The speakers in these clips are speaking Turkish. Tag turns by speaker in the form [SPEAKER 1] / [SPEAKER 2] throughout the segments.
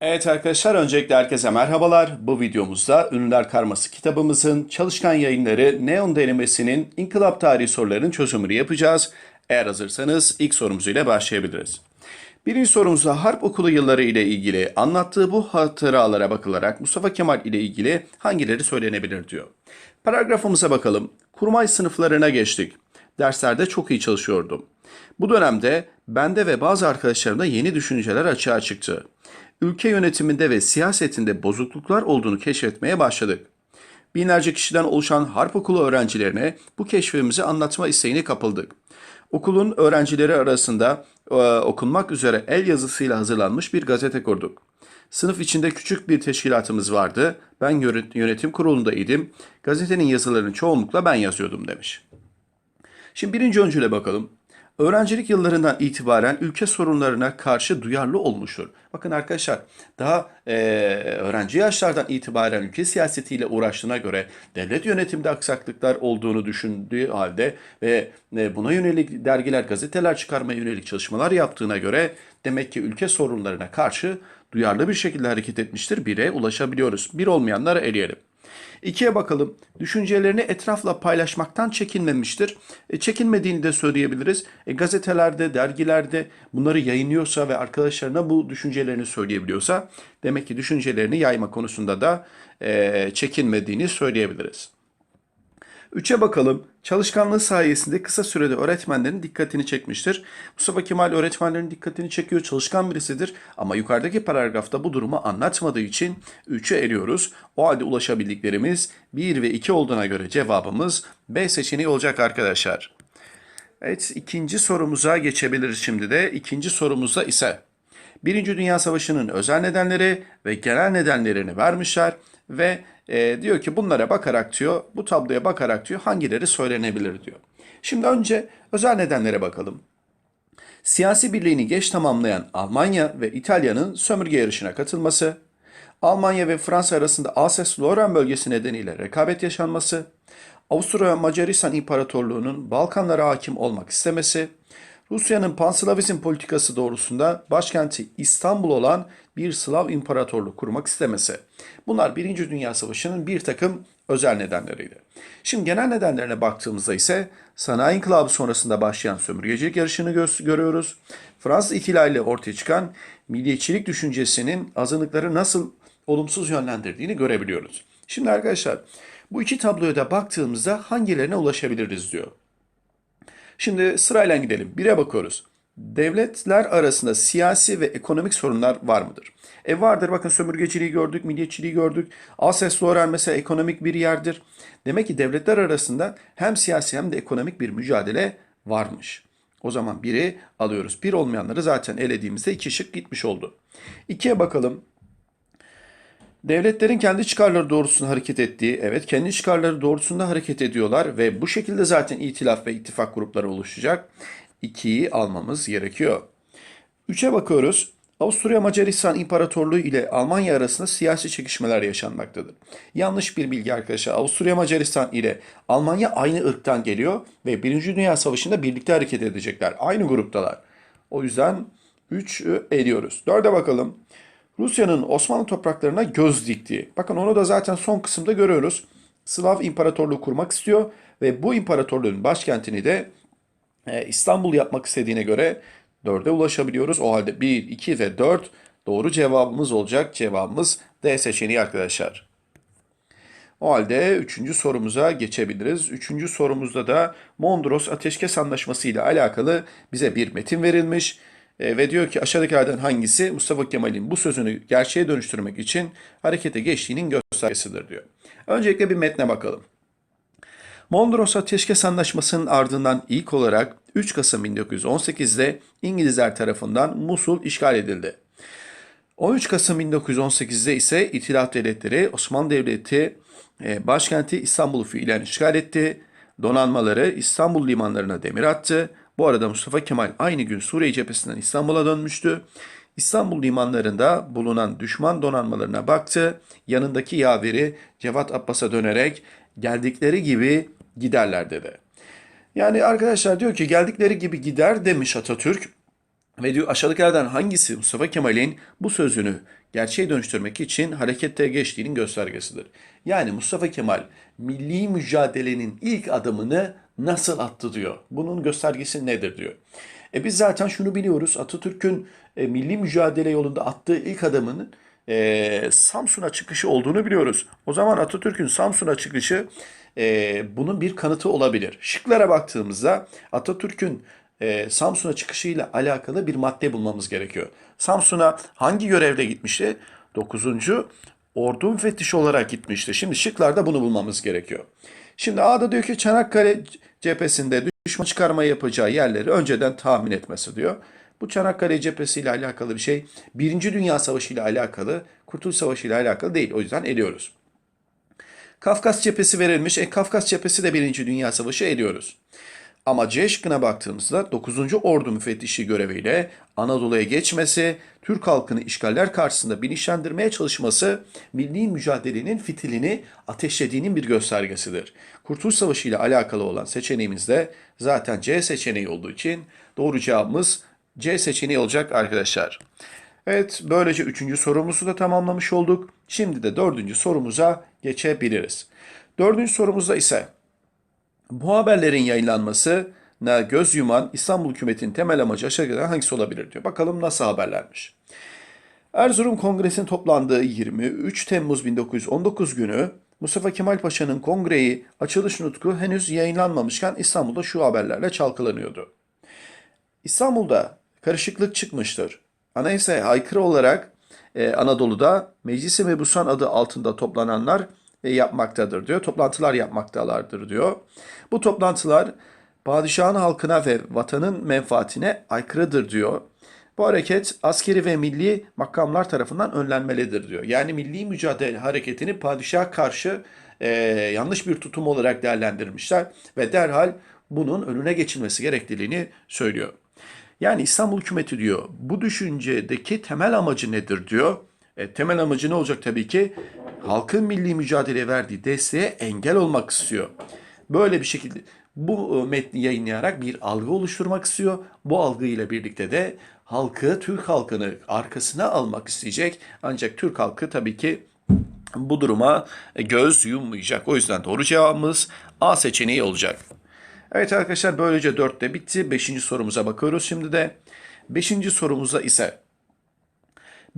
[SPEAKER 1] Evet arkadaşlar öncelikle herkese merhabalar. Bu videomuzda Ünlüler Karması kitabımızın çalışkan yayınları Neon denemesinin inkılap tarihi sorularının çözümünü yapacağız. Eğer hazırsanız ilk sorumuz ile başlayabiliriz. Birinci sorumuzda harp okulu yılları ile ilgili anlattığı bu hatıralara bakılarak Mustafa Kemal ile ilgili hangileri söylenebilir diyor. Paragrafımıza bakalım. Kurmay sınıflarına geçtik. Derslerde çok iyi çalışıyordum. Bu dönemde bende ve bazı arkadaşlarımda yeni düşünceler açığa çıktı. Ülke yönetiminde ve siyasetinde bozukluklar olduğunu keşfetmeye başladık. Binlerce kişiden oluşan harp okulu öğrencilerine bu keşfimizi anlatma isteğine kapıldık. Okulun öğrencileri arasında e, okunmak üzere el yazısıyla hazırlanmış bir gazete kurduk. Sınıf içinde küçük bir teşkilatımız vardı. Ben yönetim kurulunda idim. Gazetenin yazılarını çoğunlukla ben yazıyordum demiş. Şimdi birinci öncüle bakalım. Öğrencilik yıllarından itibaren ülke sorunlarına karşı duyarlı olmuştur. Bakın arkadaşlar daha e, öğrenci yaşlardan itibaren ülke siyasetiyle uğraştığına göre devlet yönetimde aksaklıklar olduğunu düşündüğü halde ve e, buna yönelik dergiler, gazeteler çıkarmaya yönelik çalışmalar yaptığına göre demek ki ülke sorunlarına karşı duyarlı bir şekilde hareket etmiştir. Bire ulaşabiliyoruz. Bir olmayanları eleyelim. İkiye bakalım. Düşüncelerini etrafla paylaşmaktan çekinmemiştir. E, çekinmediğini de söyleyebiliriz. E, gazetelerde, dergilerde bunları yayınlıyorsa ve arkadaşlarına bu düşüncelerini söyleyebiliyorsa demek ki düşüncelerini yayma konusunda da e, çekinmediğini söyleyebiliriz. Üçe bakalım. Çalışkanlığı sayesinde kısa sürede öğretmenlerin dikkatini çekmiştir. Mustafa Kemal öğretmenlerin dikkatini çekiyor, çalışkan birisidir. Ama yukarıdaki paragrafta bu durumu anlatmadığı için 3'ü eliyoruz. O halde ulaşabildiklerimiz 1 ve 2 olduğuna göre cevabımız B seçeneği olacak arkadaşlar. Evet ikinci sorumuza geçebiliriz şimdi de. İkinci sorumuzda ise Birinci Dünya Savaşı'nın özel nedenleri ve genel nedenlerini vermişler ve e, diyor ki bunlara bakarak diyor, bu tabloya bakarak diyor hangileri söylenebilir diyor. Şimdi önce özel nedenlere bakalım. Siyasi birliğini geç tamamlayan Almanya ve İtalya'nın sömürge yarışına katılması, Almanya ve Fransa arasında Alsace-Lorraine bölgesi nedeniyle rekabet yaşanması, Avusturya Macaristan İmparatorluğu'nun Balkanlara hakim olmak istemesi, Rusya'nın Panslavizm politikası doğrusunda başkenti İstanbul olan bir Slav imparatorluk kurmak istemesi. Bunlar Birinci Dünya Savaşı'nın bir takım özel nedenleriydi. Şimdi genel nedenlerine baktığımızda ise sanayi inkılabı sonrasında başlayan sömürgecilik yarışını gö- görüyoruz. Fransız ihtilaliyle ortaya çıkan milliyetçilik düşüncesinin azınlıkları nasıl olumsuz yönlendirdiğini görebiliyoruz. Şimdi arkadaşlar bu iki tabloya da baktığımızda hangilerine ulaşabiliriz diyor. Şimdi sırayla gidelim. Bire bakıyoruz. Devletler arasında siyasi ve ekonomik sorunlar var mıdır? E vardır bakın sömürgeciliği gördük, milliyetçiliği gördük. Alsace-Lorraine mesela ekonomik bir yerdir. Demek ki devletler arasında hem siyasi hem de ekonomik bir mücadele varmış. O zaman biri alıyoruz. Bir olmayanları zaten elediğimizde iki şık gitmiş oldu. İkiye bakalım. Devletlerin kendi çıkarları doğrultusunda hareket ettiği, evet kendi çıkarları doğrultusunda hareket ediyorlar ve bu şekilde zaten itilaf ve ittifak grupları oluşacak. 2'yi almamız gerekiyor. 3'e bakıyoruz. Avusturya Macaristan İmparatorluğu ile Almanya arasında siyasi çekişmeler yaşanmaktadır. Yanlış bir bilgi arkadaşlar. Avusturya Macaristan ile Almanya aynı ırktan geliyor ve 1. Dünya Savaşı'nda birlikte hareket edecekler. Aynı gruptalar. O yüzden 3'ü ediyoruz. 4'e bakalım. Rusya'nın Osmanlı topraklarına göz diktiği. Bakın onu da zaten son kısımda görüyoruz. Slav İmparatorluğu kurmak istiyor ve bu imparatorluğun başkentini de e, İstanbul yapmak istediğine göre 4'e ulaşabiliyoruz. O halde 1, 2 ve 4 doğru cevabımız olacak. Cevabımız D seçeneği arkadaşlar. O halde üçüncü sorumuza geçebiliriz. Üçüncü sorumuzda da Mondros Ateşkes Anlaşması ile alakalı bize bir metin verilmiş. E, ve diyor ki aşağıdakilerden hangisi Mustafa Kemal'in bu sözünü gerçeğe dönüştürmek için harekete geçtiğinin göstergesidir diyor. Öncelikle bir metne bakalım. Mondros Ateşkes Anlaşması'nın ardından ilk olarak 3 Kasım 1918'de İngilizler tarafından Musul işgal edildi. 13 Kasım 1918'de ise İtilaf Devletleri Osmanlı Devleti e, başkenti İstanbul'u fiilen işgal etti. Donanmaları İstanbul limanlarına demir attı. Bu arada Mustafa Kemal aynı gün Suriye cephesinden İstanbul'a dönmüştü. İstanbul limanlarında bulunan düşman donanmalarına baktı. Yanındaki yaveri Cevat Abbas'a dönerek geldikleri gibi giderler dedi. Yani arkadaşlar diyor ki geldikleri gibi gider demiş Atatürk. Ve diyor aşağıdakilerden hangisi Mustafa Kemal'in bu sözünü gerçeğe dönüştürmek için harekete geçtiğinin göstergesidir. Yani Mustafa Kemal milli mücadelenin ilk adımını nasıl attı diyor. Bunun göstergesi nedir diyor. E biz zaten şunu biliyoruz. Atatürk'ün e, milli mücadele yolunda attığı ilk adımının e, Samsun'a çıkışı olduğunu biliyoruz. O zaman Atatürk'ün Samsun'a çıkışı e, bunun bir kanıtı olabilir. Şıklara baktığımızda Atatürk'ün e, Samsun'a çıkışıyla alakalı bir madde bulmamız gerekiyor. Samsun'a hangi görevle gitmişti? 9. Ordu müfettişi olarak gitmişti. Şimdi şıklarda bunu bulmamız gerekiyor. Şimdi A'da diyor ki Çanakkale cephesinde düşman çıkarma yapacağı yerleri önceden tahmin etmesi diyor. Bu Çanakkale cephesiyle alakalı bir şey. Birinci Dünya Savaşı ile alakalı, Kurtuluş Savaşı ile alakalı değil. O yüzden eliyoruz. Kafkas cephesi verilmiş. E Kafkas cephesi de Birinci Dünya Savaşı ediyoruz. Ama C şıkkına baktığımızda 9. Ordu müfettişi göreviyle Anadolu'ya geçmesi, Türk halkını işgaller karşısında bilinçlendirmeye çalışması milli mücadelenin fitilini ateşlediğinin bir göstergesidir. Kurtuluş Savaşı ile alakalı olan seçeneğimiz de zaten C seçeneği olduğu için doğru cevabımız C seçeneği olacak arkadaşlar. Evet böylece üçüncü sorumuzu da tamamlamış olduk. Şimdi de dördüncü sorumuza geçebiliriz. Dördüncü sorumuzda ise bu haberlerin yayınlanmasına göz yuman İstanbul hükümetinin temel amacı aşağıdakilerden hangisi olabilir diyor. Bakalım nasıl haberlermiş. Erzurum Kongresi'nin toplandığı 23 Temmuz 1919 günü Mustafa Kemal Paşa'nın kongreyi açılış nutku henüz yayınlanmamışken İstanbul'da şu haberlerle çalkalanıyordu. İstanbul'da karışıklık çıkmıştır. Anayasaya aykırı olarak e, Anadolu'da Meclisi Mebusan adı altında toplananlar yapmaktadır diyor. Toplantılar yapmaktalardır diyor. Bu toplantılar padişahın halkına ve vatanın menfaatine aykırıdır diyor. Bu hareket askeri ve milli makamlar tarafından önlenmelidir diyor. Yani milli mücadele hareketini padişaha karşı e, yanlış bir tutum olarak değerlendirmişler ve derhal bunun önüne geçilmesi gerekliliğini söylüyor. Yani İstanbul hükümeti diyor bu düşüncedeki temel amacı nedir diyor. E, temel amacı ne olacak tabii ki? Halkın milli mücadeleye verdiği desteğe engel olmak istiyor. Böyle bir şekilde bu e, metni yayınlayarak bir algı oluşturmak istiyor. Bu algıyla birlikte de halkı, Türk halkını arkasına almak isteyecek. Ancak Türk halkı tabii ki bu duruma göz yummayacak. O yüzden doğru cevabımız A seçeneği olacak. Evet arkadaşlar böylece 4'te bitti. 5. sorumuza bakıyoruz şimdi de. 5. sorumuzda ise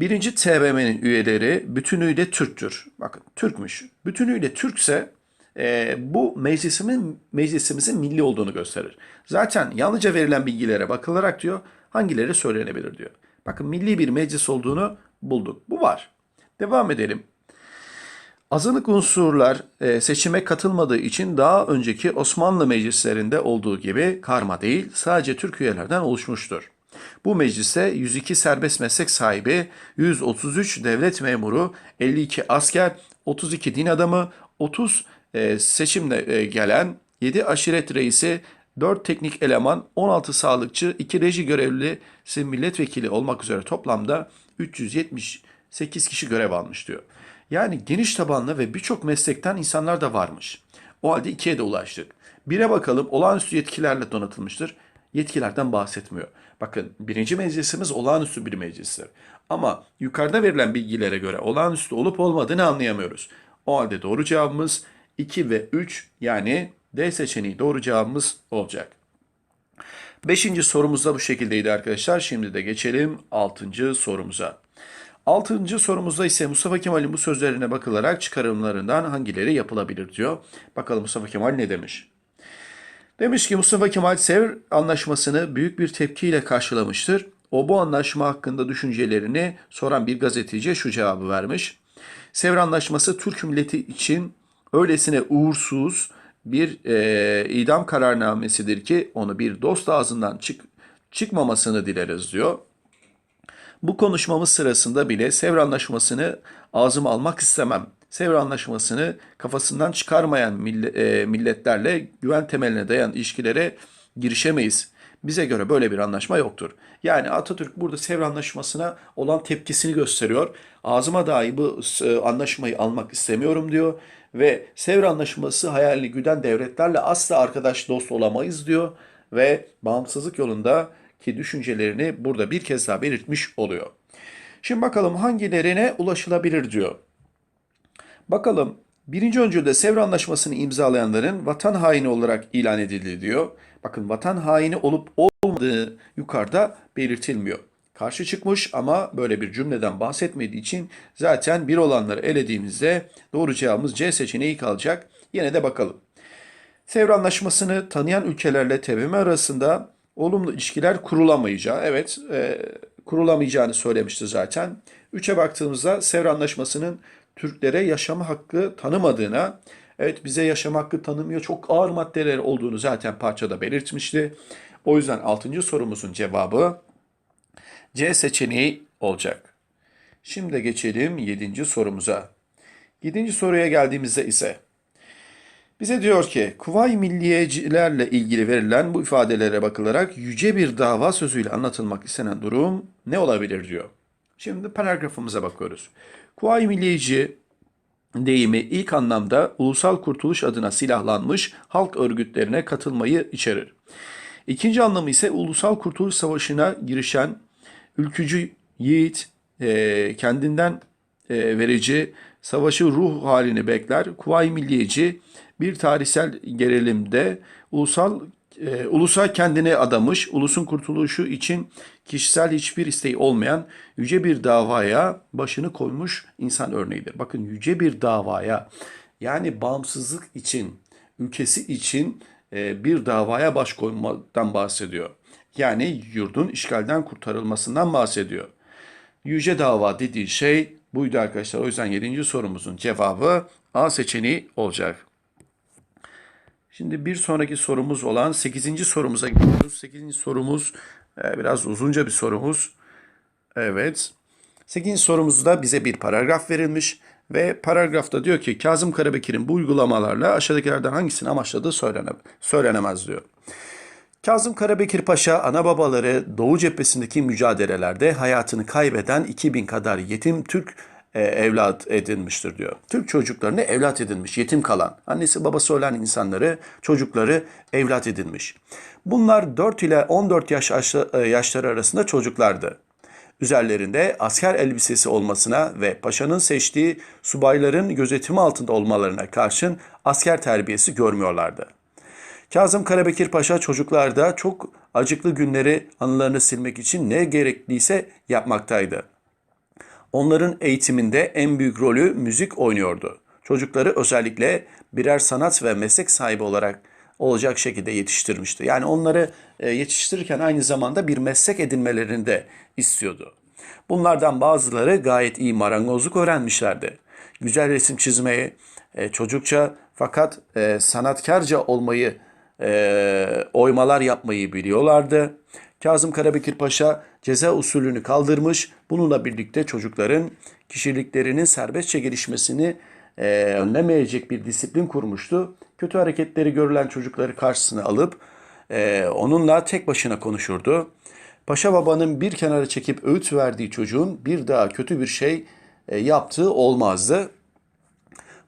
[SPEAKER 1] birinci TBMM'nin üyeleri bütünüyle Türktür. Bakın Türkmüş. Bütünüyle Türkse e, bu meclisimin, meclisimizin milli olduğunu gösterir. Zaten yalnızca verilen bilgilere bakılarak diyor hangileri söylenebilir diyor. Bakın milli bir meclis olduğunu bulduk. Bu var. Devam edelim. Azınlık unsurlar e, seçime katılmadığı için daha önceki Osmanlı meclislerinde olduğu gibi karma değil sadece Türk üyelerden oluşmuştur. Bu meclise 102 serbest meslek sahibi, 133 devlet memuru, 52 asker, 32 din adamı, 30 e, seçimle e, gelen 7 aşiret reisi, 4 teknik eleman, 16 sağlıkçı, 2 reji görevlisi milletvekili olmak üzere toplamda 378 kişi görev almış diyor. Yani geniş tabanlı ve birçok meslekten insanlar da varmış. O halde ikiye de ulaştık. Bire bakalım olağanüstü yetkilerle donatılmıştır. Yetkilerden bahsetmiyor. Bakın birinci meclisimiz olağanüstü bir meclistir. Ama yukarıda verilen bilgilere göre olağanüstü olup olmadığını anlayamıyoruz. O halde doğru cevabımız 2 ve 3 yani D seçeneği doğru cevabımız olacak. Beşinci sorumuz da bu şekildeydi arkadaşlar. Şimdi de geçelim altıncı sorumuza. Altıncı sorumuzda ise Mustafa Kemal'in bu sözlerine bakılarak çıkarımlarından hangileri yapılabilir diyor. Bakalım Mustafa Kemal ne demiş? Demiş ki Mustafa Kemal Sevr anlaşmasını büyük bir tepkiyle karşılamıştır. O bu anlaşma hakkında düşüncelerini soran bir gazeteciye şu cevabı vermiş. Sevr anlaşması Türk milleti için öylesine uğursuz bir e, idam kararnamesidir ki onu bir dost ağzından çık, çıkmamasını dileriz diyor. Bu konuşmamız sırasında bile Sevr Anlaşması'nı ağzıma almak istemem. Sevr Anlaşması'nı kafasından çıkarmayan milletlerle güven temeline dayan ilişkilere girişemeyiz. Bize göre böyle bir anlaşma yoktur. Yani Atatürk burada Sevr Anlaşması'na olan tepkisini gösteriyor. Ağzıma dahi bu anlaşmayı almak istemiyorum diyor. Ve Sevr Anlaşması hayalini güden devletlerle asla arkadaş dost olamayız diyor. Ve bağımsızlık yolunda ki düşüncelerini burada bir kez daha belirtmiş oluyor. Şimdi bakalım hangilerine ulaşılabilir diyor. Bakalım birinci öncülde Sevr Anlaşması'nı imzalayanların vatan haini olarak ilan edildi diyor. Bakın vatan haini olup olmadığı yukarıda belirtilmiyor. Karşı çıkmış ama böyle bir cümleden bahsetmediği için zaten bir olanları elediğimizde doğru cevabımız C seçeneği kalacak. Yine de bakalım. Sevr Anlaşması'nı tanıyan ülkelerle TBMM arasında olumlu ilişkiler kurulamayacağı, evet e, kurulamayacağını söylemişti zaten. Üçe baktığımızda Sevr Anlaşması'nın Türklere yaşama hakkı tanımadığına, evet bize yaşama hakkı tanımıyor, çok ağır maddeler olduğunu zaten parçada belirtmişti. O yüzden 6. sorumuzun cevabı C seçeneği olacak. Şimdi geçelim 7. sorumuza. 7. soruya geldiğimizde ise bize diyor ki Kuvayi Milliyecilerle ilgili verilen bu ifadelere bakılarak yüce bir dava sözüyle anlatılmak istenen durum ne olabilir diyor. Şimdi paragrafımıza bakıyoruz. Kuvayi Milliyeci deyimi ilk anlamda ulusal kurtuluş adına silahlanmış halk örgütlerine katılmayı içerir. İkinci anlamı ise ulusal kurtuluş savaşına girişen ülkücü yiğit, e, kendinden e, verici, savaşı ruh halini bekler. Kuvayi Milliyeci bir tarihsel gerilimde ulusal e, ulusa kendini adamış, ulusun kurtuluşu için kişisel hiçbir isteği olmayan yüce bir davaya başını koymuş insan örneğidir. Bakın yüce bir davaya yani bağımsızlık için, ülkesi için e, bir davaya baş koymaktan bahsediyor. Yani yurdun işgalden kurtarılmasından bahsediyor. Yüce dava dediği şey buydu arkadaşlar. O yüzden 7. sorumuzun cevabı A seçeneği olacak. Şimdi bir sonraki sorumuz olan 8. sorumuza gidiyoruz. 8. sorumuz e, biraz uzunca bir sorumuz. Evet. 8. sorumuzda bize bir paragraf verilmiş ve paragrafta diyor ki Kazım Karabekir'in bu uygulamalarla aşağıdakilerden hangisini amaçladığı söylene, söylenemez diyor. Kazım Karabekir Paşa ana babaları Doğu cephesindeki mücadelelerde hayatını kaybeden 2000 kadar yetim Türk e, evlat edinmiştir diyor. Türk çocuklarını evlat edinmiş, yetim kalan, annesi babası ölen insanları, çocukları evlat edinmiş. Bunlar 4 ile 14 yaş e, yaşları arasında çocuklardı. Üzerlerinde asker elbisesi olmasına ve paşanın seçtiği subayların gözetimi altında olmalarına karşın asker terbiyesi görmüyorlardı. Kazım Karabekir Paşa çocuklarda çok acıklı günleri anılarını silmek için ne gerekliyse yapmaktaydı. Onların eğitiminde en büyük rolü müzik oynuyordu. Çocukları özellikle birer sanat ve meslek sahibi olarak olacak şekilde yetiştirmişti. Yani onları e, yetiştirirken aynı zamanda bir meslek edinmelerini de istiyordu. Bunlardan bazıları gayet iyi marangozluk öğrenmişlerdi. Güzel resim çizmeyi, e, çocukça fakat e, sanatkarca olmayı, oymalar yapmayı biliyorlardı. Kazım Karabekir Paşa ceza usulünü kaldırmış. Bununla birlikte çocukların kişiliklerinin serbestçe gelişmesini e, önlemeyecek bir disiplin kurmuştu. Kötü hareketleri görülen çocukları karşısına alıp e, onunla tek başına konuşurdu. Paşa babanın bir kenara çekip öğüt verdiği çocuğun bir daha kötü bir şey e, yaptığı olmazdı.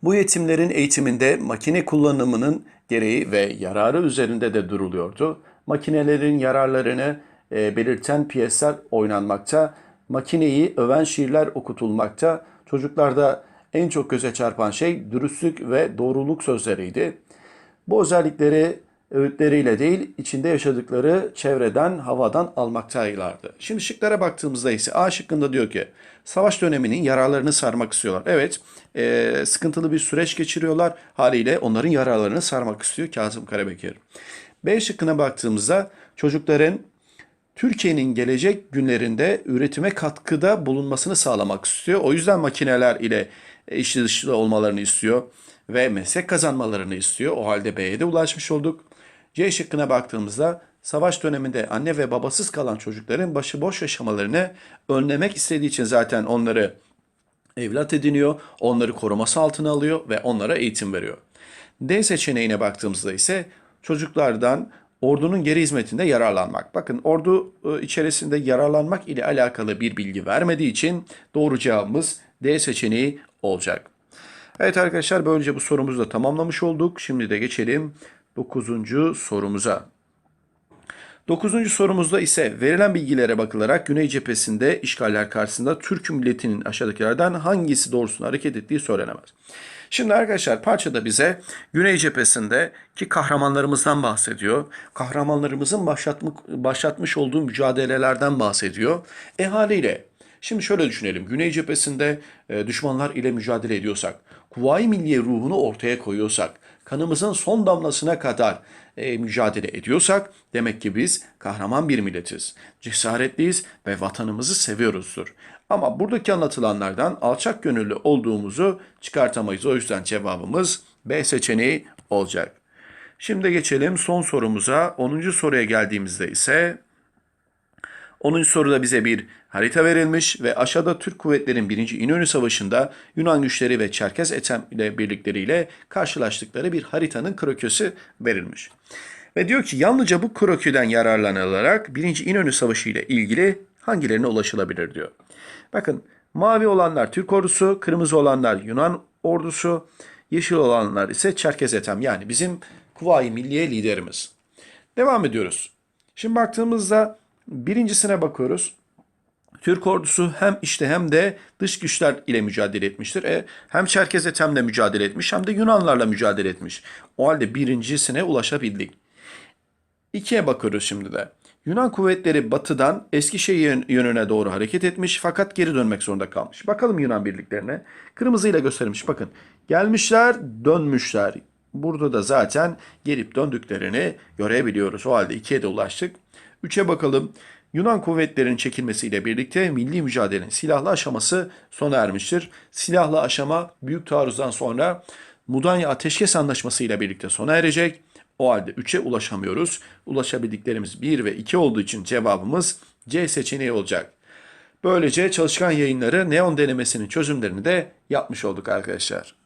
[SPEAKER 1] Bu yetimlerin eğitiminde makine kullanımının gereği ve yararı üzerinde de duruluyordu. Makinelerin yararlarını e, belirten piyesler oynanmakta, makineyi öven şiirler okutulmakta. Çocuklarda en çok göze çarpan şey dürüstlük ve doğruluk sözleriydi. Bu özellikleri öğütleriyle değil, içinde yaşadıkları çevreden, havadan almaktaylardı. Şimdi şıklara baktığımızda ise A şıkkında diyor ki, savaş döneminin yararlarını sarmak istiyorlar. Evet, e, sıkıntılı bir süreç geçiriyorlar. Haliyle onların yararlarını sarmak istiyor Kazım Karabekir. B şıkkına baktığımızda çocukların Türkiye'nin gelecek günlerinde üretime katkıda bulunmasını sağlamak istiyor. O yüzden makineler ile işli dışlı olmalarını istiyor ve meslek kazanmalarını istiyor. O halde B'ye de ulaşmış olduk. C şıkkına baktığımızda savaş döneminde anne ve babasız kalan çocukların başıboş yaşamalarını önlemek istediği için zaten onları evlat ediniyor, onları koruması altına alıyor ve onlara eğitim veriyor. D seçeneğine baktığımızda ise çocuklardan ordunun geri hizmetinde yararlanmak. Bakın ordu e, içerisinde yararlanmak ile alakalı bir bilgi vermediği için doğru cevabımız D seçeneği olacak. Evet arkadaşlar böylece bu sorumuzu da tamamlamış olduk. Şimdi de geçelim 9. sorumuza. Dokuzuncu sorumuzda ise verilen bilgilere bakılarak Güney cephesinde işgaller karşısında Türk milletinin aşağıdakilerden hangisi doğrusunda hareket ettiği söylenemez. Şimdi arkadaşlar parçada bize Güney cephesinde ki kahramanlarımızdan bahsediyor. Kahramanlarımızın başlatmış, başlatmış olduğu mücadelelerden bahsediyor. E haliyle şimdi şöyle düşünelim. Güney cephesinde e, düşmanlar ile mücadele ediyorsak, Kuvayi Milliye ruhunu ortaya koyuyorsak, kanımızın son damlasına kadar e, mücadele ediyorsak demek ki biz kahraman bir milletiz. Cesaretliyiz ve vatanımızı seviyoruzdur. Ama buradaki anlatılanlardan alçak gönüllü olduğumuzu çıkartamayız. O yüzden cevabımız B seçeneği olacak. Şimdi geçelim son sorumuza. 10. soruya geldiğimizde ise 10. soruda bize bir harita verilmiş ve aşağıda Türk kuvvetlerin 1. İnönü Savaşı'nda Yunan güçleri ve Çerkez Etem ile birlikleriyle karşılaştıkları bir haritanın kroküsü verilmiş. Ve diyor ki yalnızca bu kroküden yararlanılarak 1. İnönü Savaşı ile ilgili hangilerine ulaşılabilir diyor. Bakın mavi olanlar Türk ordusu, kırmızı olanlar Yunan ordusu, yeşil olanlar ise Çerkez Etem yani bizim Kuvayi Milliye liderimiz. Devam ediyoruz. Şimdi baktığımızda birincisine bakıyoruz. Türk ordusu hem işte hem de dış güçler ile mücadele etmiştir. E, hem Çerkez Ethem'le mücadele etmiş hem de Yunanlarla mücadele etmiş. O halde birincisine ulaşabildik. İkiye bakıyoruz şimdi de. Yunan kuvvetleri batıdan Eskişehir yönüne doğru hareket etmiş fakat geri dönmek zorunda kalmış. Bakalım Yunan birliklerine. Kırmızıyla gösterilmiş bakın. Gelmişler dönmüşler. Burada da zaten gelip döndüklerini görebiliyoruz. O halde ikiye de ulaştık. Üçe bakalım. Yunan kuvvetlerinin çekilmesiyle birlikte milli mücadelenin silahlı aşaması sona ermiştir. Silahlı aşama büyük taarruzdan sonra Mudanya Ateşkes Anlaşması ile birlikte sona erecek. O halde 3'e ulaşamıyoruz. Ulaşabildiklerimiz 1 ve 2 olduğu için cevabımız C seçeneği olacak. Böylece çalışkan yayınları neon denemesinin çözümlerini de yapmış olduk arkadaşlar.